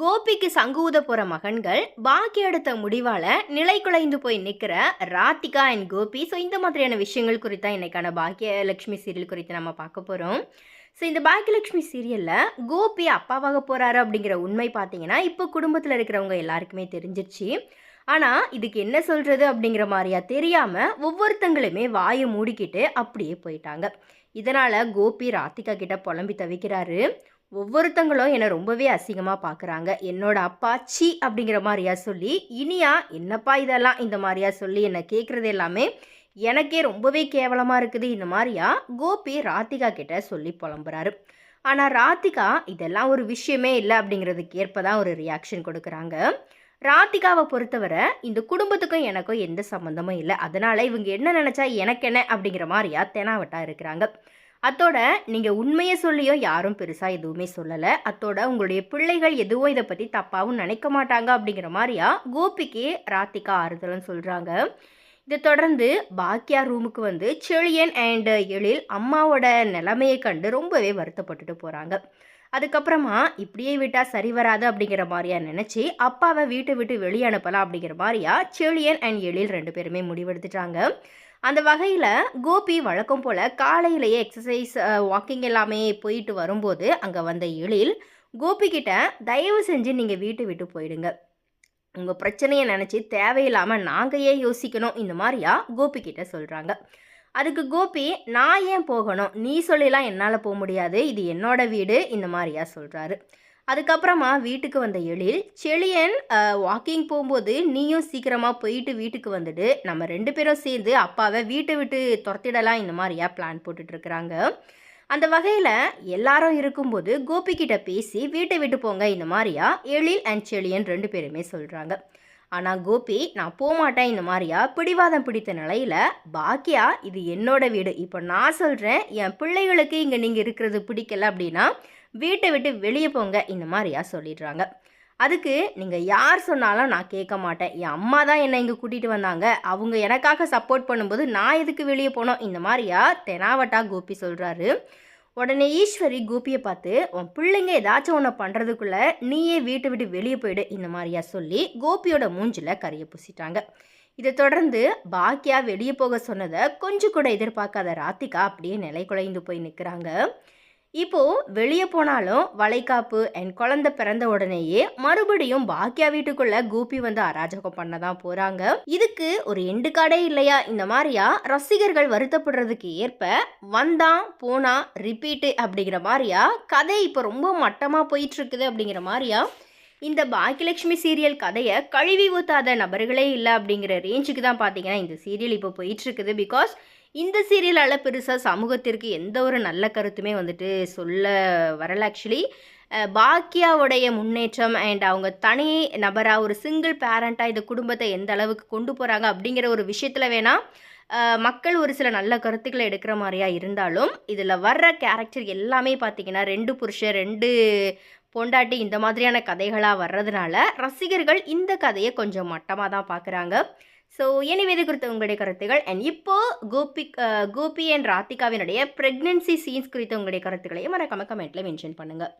கோபிக்கு சங்கு ஊத போற மகன்கள் பாக்கி எடுத்த முடிவால நிலை குலைந்து போய் நிக்கிற ராதிகா அண்ட் கோபி. ஸோ இந்த மாதிரியான விஷயங்கள் குறித்தா இன்னைக்கான பாக்கியலட்சுமி சீரியல் குறித்து நம்ம பார்க்க போறோம். ஸோ இந்த பாக்கியலட்சுமி சீரியலில் கோபி அப்பாவாக போகிறாரு அப்படிங்கிற உண்மை பார்த்தீங்கன்னா இப்போ குடும்பத்தில் இருக்கிறவங்க எல்லாருக்குமே தெரிஞ்சிருச்சு. ஆனால் இதுக்கு என்ன சொல்கிறது அப்படிங்கிற மாதிரியா தெரியாமல் ஒவ்வொருத்தங்களுமே வாயை மூடிக்கிட்டு அப்படியே போயிட்டாங்க. இதனால் கோபி ராத்திகா கிட்ட புலம்பி தவிக்கிறாரு. ஒவ்வொருத்தங்களும் என்னை ரொம்பவே அசிங்கமாக பார்க்குறாங்க என்னோட அப்பா சி அப்படிங்கிற மாதிரியா சொல்லி இனியா என்னப்பா இதெல்லாம் இந்த மாதிரியா சொல்லி என்னை கேட்குறது எல்லாமே எனக்கே ரொம்பவே கேவலமாக இருக்குது. இந்த மாதிரியா கோபி ராதிகா கிட்ட சொல்லி புலம்புறாரு. ஆனால் ராதிகா இதெல்லாம் ஒரு விஷயமே இல்லை அப்படிங்கிறதுக்கு ஏற்ப தான் ஒரு ரியாக்ஷன் கொடுக்குறாங்க. ராதிகாவை பொறுத்தவரை இந்த குடும்பத்துக்கும் எனக்கும் எந்த சம்மந்தமும் இல்லை. அதனால் இவங்க என்ன நினச்சா எனக்கு என்ன அப்படிங்கிற மாதிரியா தெனாவட்டா இருக்கிறாங்க. அத்தோட நீங்கள் உண்மையை சொல்லியோ யாரும் பெருசாக எதுவுமே சொல்லலை. அத்தோட உங்களுடைய பிள்ளைகள் எதுவும் இதை பற்றி தப்பாகவும் நினைக்க மாட்டாங்க அப்படிங்கிற மாதிரியா கோபிக்கு ராதிகா ஆறுதல்னு சொல்கிறாங்க இதை தொடர்ந்து பாக்கியா ரூமுக்கு வந்து செழியன் அண்ட் எழில் அம்மாவோட நிலைமையை கண்டு ரொம்பவே வருத்தப்பட்டுட்டு போகிறாங்க அதுக்கப்புறமா இப்படியே விட்டால் சரி வராது அப்படிங்கிற மாதிரியா நினச்சி அப்பாவை வீட்டை விட்டு வெளியே அனுப்பலாம் அப்படிங்கிற மாதிரியா செழியன் அண்ட் எழில் ரெண்டு பேருமே முடிவெடுத்துட்டாங்க. அந்த வகையில் கோபி வழக்கம் போல் காலையிலேயே எக்ஸசைஸ் வாக்கிங் எல்லாமே போயிட்டு வரும்போது அங்கே வந்த எழில் கோபிக்கிட்ட தயவு செஞ்சு நீங்கள் வீட்டை விட்டு போயிடுங்க. உங்கள் பிரச்சனையை நினச்சி தேவையில்லாமல் நாங்கள் ஏன் யோசிக்கணும். இந்த மாதிரியா கோபிக்கிட்ட சொல்கிறாங்க அதுக்கு கோபி நான் ஏன் போகணும்? நீ சொல்லிலாம் என்னால் போக முடியாது. இது என்னோட வீடு. இந்த மாதிரியா சொல்கிறாரு அதுக்கப்புறமா வீட்டுக்கு வந்த எழில் செழியன் வாக்கிங் போகும்போது நீயும் சீக்கிரமாக போயிட்டு வீட்டுக்கு வந்துடு. நம்ம ரெண்டு பேரும் சேர்ந்து அப்பாவை வீட்டை விட்டு துரத்திடலாம். இந்த மாதிரியா பிளான் போட்டுட்ருக்குறாங்க அந்த வகையில் எல்லாரும் இருக்கும்போது கோபிக்கிட்ட பேசி வீட்டை விட்டு போங்க. இந்த மாதிரியா எழில் அண்ட் செழியன் ரெண்டு பேருமே சொல்கிறாங்க ஆனால் கோபி நான் போகமாட்டேன் இந்த மாதிரியா பிடிவாதம் பிடித்த நிலையில் பாக்கியா இது என்னோட வீடு. இப்போ நான் சொல்கிறேன் என் பிள்ளைகளுக்கு இங்கே நீங்கள் இருக்கிறது பிடிக்கல அப்படின்னா வீட்டை விட்டு வெளியே போங்க இந்த மாதிரியா சொல்லிடுறாங்க. அதுக்கு நீங்கள் யார் சொன்னாலும் நான் கேட்க மாட்டேன். என் அம்மா தான் என்னை இங்கே கூட்டிகிட்டு வந்தாங்க. அவங்க எனக்காக சப்போர்ட் பண்ணும்போது நான் எதுக்கு வெளியே போனோம்? இந்த மாதிரியா தெனாவட்டா கோபி சொல்கிறாரு உடனே ஈஸ்வரி கோபியை பார்த்து உன் பிள்ளைங்க ஏதாச்சும் ஒன்று பண்ணுறதுக்குள்ளே நீயே வீட்டை விட்டு வெளியே போயிடு இந்த மாதிரியா சொல்லி கோபியோட மூஞ்சில் கறியை பூசிட்டாங்க. இதை தொடர்ந்து பாக்கியா வெளியே போக சொன்னதை கொஞ்சம் கூட எதிர்பார்க்காத ராத்திகா அப்படியே நிலை குலைந்து போய் நிற்கிறாங்க இப்போது வெளியே போனாலும் வளைகாப்பு என் குழந்தை பிறந்த உடனேயே மறுபடியும் பாக்கியா வீட்டுக்குள்ள கூப்பி வந்து அராஜகம் பண்ண தான் போகிறாங்க இதுக்கு ஒரு எண்டு காடே இல்லையா? இந்த மாதிரியா? ரசிகர்கள் வருத்தப்படுறதுக்கு ஏற்ப வந்தான் போனா ரிப்பீட்டு அப்படிங்கிற மாதிரியா? கதை இப்போ ரொம்ப மட்டமாக போயிட்டுருக்குது அப்படிங்கிற மாதிரியா? இந்த பாக்கியலட்சுமி சீரியல் கதையை கழுவி ஊத்தாத நபர்களே இல்லை அப்படிங்கிற ரேஞ்சுக்கு தான் பார்த்தீங்கன்னா இந்த சீரியல் இப்போ போயிட்டுருக்குது பிகாஸ் இந்த சீரியலால் பெருசாக சமூகத்திற்கு எந்த ஒரு நல்ல கருத்துமே வந்துட்டு சொல்ல வரல ஆக்சுவலி பாக்கியாவுடைய முன்னேற்றம் அண்ட் அவங்க தனி நபராக ஒரு சிங்கிள் பேரண்ட்டாக இந்த குடும்பத்தை எந்த அளவுக்கு கொண்டு போகிறாங்க அப்படிங்கிற ஒரு விஷயத்தில் வேணால் மக்கள் ஒரு சில நல்ல கருத்துக்களை எடுக்கிற மாதிரியா இருந்தாலும் இதில் வர்ற கேரக்டர் எல்லாமே பார்த்தீங்கன்னா ரெண்டு புருஷன் ரெண்டு பொண்டாட்டி இந்த மாதிரியான கதைகளாக வர்றதுனால ரசிகர்கள் இந்த கதையை கொஞ்சம் மட்டமாக தான் பார்க்குறாங்க ஸோ எனிவே இது குறித்த உங்களுடைய கருத்துகள் அண்ட் இப்போது கோபி கோபி அண்ட் ராதிகாவினுடைய ப்ரெக்னென்சி சீன்ஸ் குறித்த உங்களுடைய கருத்துக்களையும் மறக்காம கமெண்ட்டில் மென்ஷன் பண்ணுங்கள்